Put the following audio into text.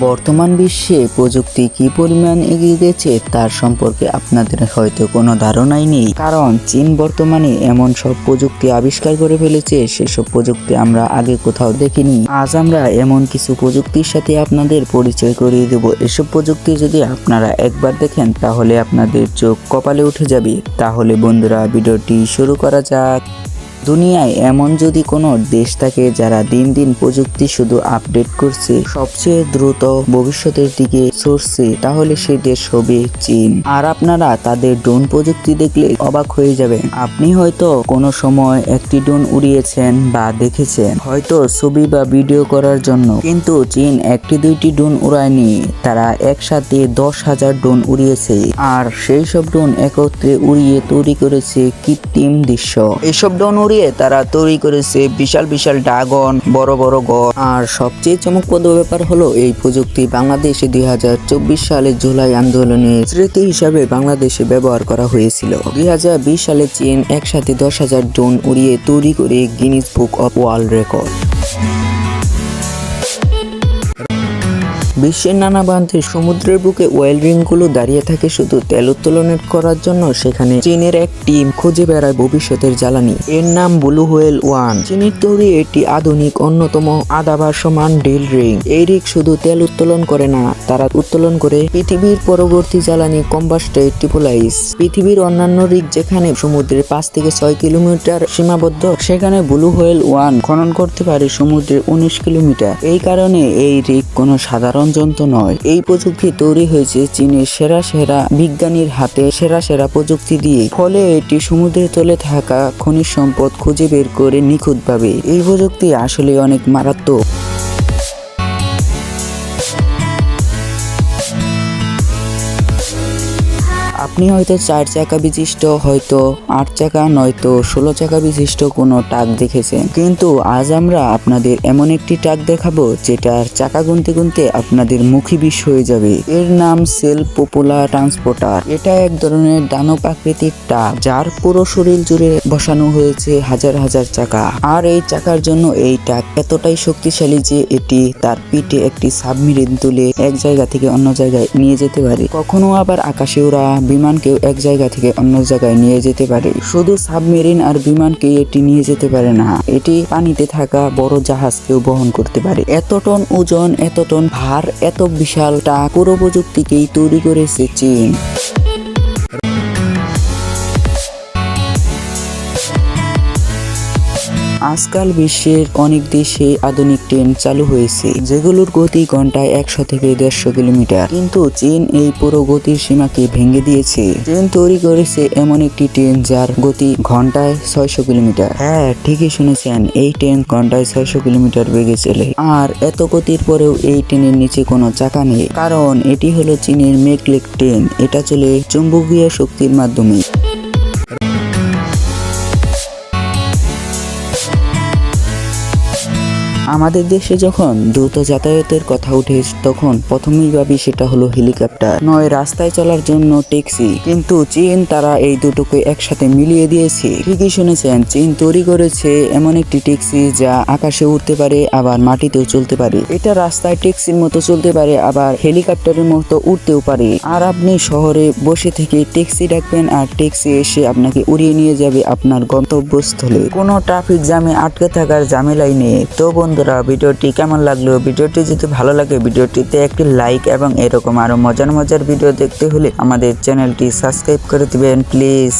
বর্তমান বিশ্বে প্রযুক্তি কি পরিমাণ এগিয়ে গেছে তার সম্পর্কে আপনাদের হয়তো কোনো ধারণাই নেই। কারণ চীন বর্তমানে এমন সব প্রযুক্তি আবিষ্কার করে ফেলেছে, সেসব প্রযুক্তি আমরা আগে কোথাও দেখিনি। আজ আমরা এমন কিছু প্রযুক্তির সাথে আপনাদের পরিচয় করিয়ে দেব। এসব প্রযুক্তি যদি আপনারা একবার দেখেন, তাহলে আপনাদের চোখ কপালে উঠে যাবে। তাহলে বন্ধুরা, ভিডিওটি শুরু করা যাক। দুনিয়ায় এমন যদি কোনো দেশ থাকে যারা দিন দিন প্রযুক্তি শুধু আপডেট করছে, সবচেয়ে দ্রুত ভবিষ্যতের দিকে সরছে, তাহলে সেই দেশ হবে চীন। আর আপনারা তাদের ড্রোন প্রযুক্তি দেখলে অবাক হয়ে যাবেন। আপনি হয়তো কোনো সময় একটি ড্রোন উড়িয়েছেন বা দেখেছেন, হয়তো ছবি বা ভিডিও করার জন্য। কিন্তু চীন একটি দুইটি ড্রোন উড়ায়নি, তারা একসাথে দশ হাজার ড্রোন উড়িয়েছে। আর সেই সব ড্রোন একত্রে উড়িয়ে তৈরি করেছে কৃত্রিম দৃশ্য। এসব ড্রোন উড়িয়ে তারা তৈরি করেছে বিশাল বিশাল ড্রাগন, বড় বড় গড়। আর সবচেয়ে চমকপ্রদ ব্যাপার হলো এই প্রযুক্তি বাংলাদেশে দুই হাজার চব্বিশ সালে জুলাই আন্দোলনের স্মৃতি হিসাবে বাংলাদেশে ব্যবহার করা হয়েছিল। দুই হাজার বিশ সালে চীন একসাথে দশ হাজার ড্রোন উড়িয়ে তৈরি করে Guinness book of world record বিশ্বের নানা প্রান্তে সমুদ্রের বুকে ওয়েলগুলো দাঁড়িয়ে থাকে শুধু তেল উত্তোলনের করার জন্য, সেখানে চীনের এক টিম খুঁজে বেড়ায় ভবিষ্যতের জ্বালানি। এর নাম ব্লু হোয়েল ওয়ান। চীনের তৈরি এটি আধুনিক অন্যতম আদাবার সমান ডিল রিং। এই রিক শুধু তেল উত্তোলন করে না, তারা উত্তোলন করে পৃথিবীর পরবর্তী জ্বালানি কম্বাস্টেড টিপোলাইস। পৃথিবীর অন্যান্য রিক যেখানে সমুদ্রের পাঁচ থেকে ছয় কিলোমিটার সীমাবদ্ধ, সেখানে ব্লু হোয়েল ওয়ান খনন করতে পারে সমুদ্রের উনিশ কিলোমিটার। এই কারণে এই রিক কোনো সাধারণ যন্ত্র নয়। এই প্রযুক্তি তৈরি হয়েছে চীনের সেরা সেরা বিজ্ঞানীর হাতে, সেরা সেরা প্রযুক্তি দিয়ে। ফলে এটি সমুদ্রের তলে থাকা খনিজ সম্পদ খুঁজে বের করে নিখুঁতভাবে। এই প্রযুক্তি আসলে অনেক মারাত্মক। আপনি হয়তো চার চাকা বিশিষ্ট, হয়তো আট চাকা, নয়তো ষোলো চাকা বিশিষ্ট কোনো ট্রাক দেখেছেন। কিন্তু আজ আমরা আপনাদের এমন একটি ট্রাক দেখাবো, যেটার চাকা গুনতে গুনতে আপনাদের মুখী বিষ হয়ে যাবে। এর নাম সেল পপুলার ট্রান্সপোর্টার। এটা এক ধরনের দানব আকৃতির ট্রাক, যার পুরো শরীর জুড়ে বসানো হয়েছে হাজার হাজার চাকা। আর এই চাকার জন্য এই ট্রাক এতটাই শক্তিশালী যে এটি তার পিঠে একটি সাবমেরিন তুলে এক জায়গা থেকে অন্য জায়গায় নিয়ে যেতে পারে। কখনো আবার আকাশে ওরা বিমানকেও এক জায়গা থেকে অন্য জায়গায় নিয়ে যেতে পারে। শুধু সাবমেরিন আর বিমানকে এটি নিয়ে যেতে পারে না, এটি পানিতে থাকা বড় জাহাজকেও বহন করতে পারে। এত টন ওজন, এত টন ভার, এত বিশালটা পুরো প্রযুক্তিকেই তৈরি করেছে চীন। আজকাল বিশ্বের অনেক দেশে আধুনিক ট্রেন চালু হয়েছে, যেগুলোর গতি ঘন্টায় একশো থেকে দেড়শো কিলোমিটার। কিন্তু চীন এই পুরো গতির সীমাকে ভেঙে দিয়েছে। ট্রেন তৈরি করেছে এমন একটি ট্রেন যার গতি ঘন্টায় ছয়শো কিলোমিটার। হ্যাঁ ঠিকই শুনেছেন, এই ট্রেন ঘন্টায় ছয়শো কিলোমিটার বেগে চলে। আর এত গতির পরেও এই ট্রেনের নিচে কোনো চাকা নেই। কারণ এটি হলো চীনের মেকলেক ট্রেন। এটা চলে চুম্বকীয় শক্তির মাধ্যমে। আমাদের দেশে যখন দ্রুত যাতায়াতের কথা উঠে তখন প্রথমেই ভাবি সেটা হলো হেলিকপ্টার। নয়, রাস্তায় চলার জন্য ট্যাক্সি। কিন্তু চীন তারা এই দুটোকে একসাথে মিলিয়ে দিয়েছে। ঠিকই শুনেছেন, চীন তৈরি করেছে এমন একটি ট্যাক্সি যা আকাশে উঠতে পারে, আবার মাটিতেও চলতে পারে। এটা রাস্তায় ট্যাক্সির মতো চলতে পারে, আবার হেলিকপ্টারের মতো উঠতেও পারে। আর আপনি শহরে বসে থেকে ট্যাক্সি ডাকবেন আর ট্যাক্সি এসে আপনাকে উড়িয়ে নিয়ে যাবে আপনার গন্তব্যস্থলে। কোনো ট্রাফিক জ্যামে আটকে থাকার ঝামেলাই নেই। তো বন্ধুরা ভিডিওটি কেমন লাগল? ভিডিওটি যদি ভালো লাগে, ভিডিওটিতে একটি লাইক এবং এরকম আরও মজার মজার ভিডিও দেখতে হলে আমাদের চ্যানেলটি সাবস্ক্রাইব করে দিবেন প্লিজ